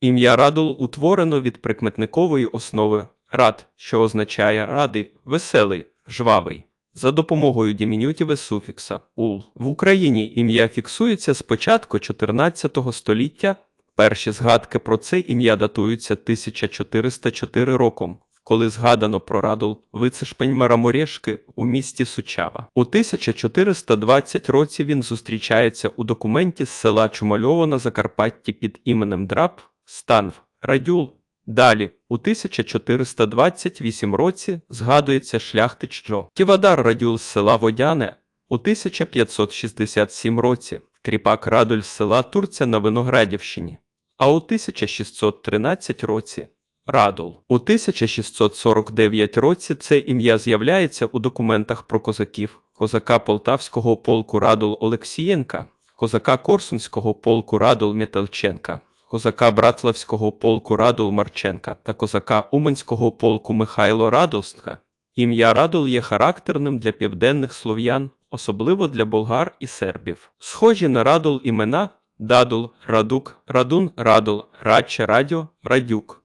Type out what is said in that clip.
Ім'я Радул утворено від прикметникової основи рад, що означає радий, веселий, жвавий. За допомогою дімінютіве суфікса ул в Україні ім'я фіксується з початку 14 століття. Перші згадки про це ім'я датуються 1404 роком, коли згадано про Радул вицешпень Мараморешки у місті Сучава. У 1420 році він зустрічається у документі з села Чумальово на Закарпатті під іменем Драб, Станв, Радюл. Далі, у 1428 році, згадується шляхтич Джо. Тівадар Радюл з села Водяне у 1567 році, кріпак Радуль з села Турця на Виноградівщині. А у 1613 році Радул. У 1649 році це ім'я з'являється у документах про козаків, козака Полтавського полку Радул Олексієнка, козака Корсунського полку Радул Метелченка, козака Братлавського полку Радул Марченка та козака Уманського полку Михайло Радулстка. Ім'я Радул є характерним для південних слов'ян, особливо для болгар і сербів. Схожі на Радул імена Дадул, Радук, Радун, Радул, Радче, Радіо, Радюк.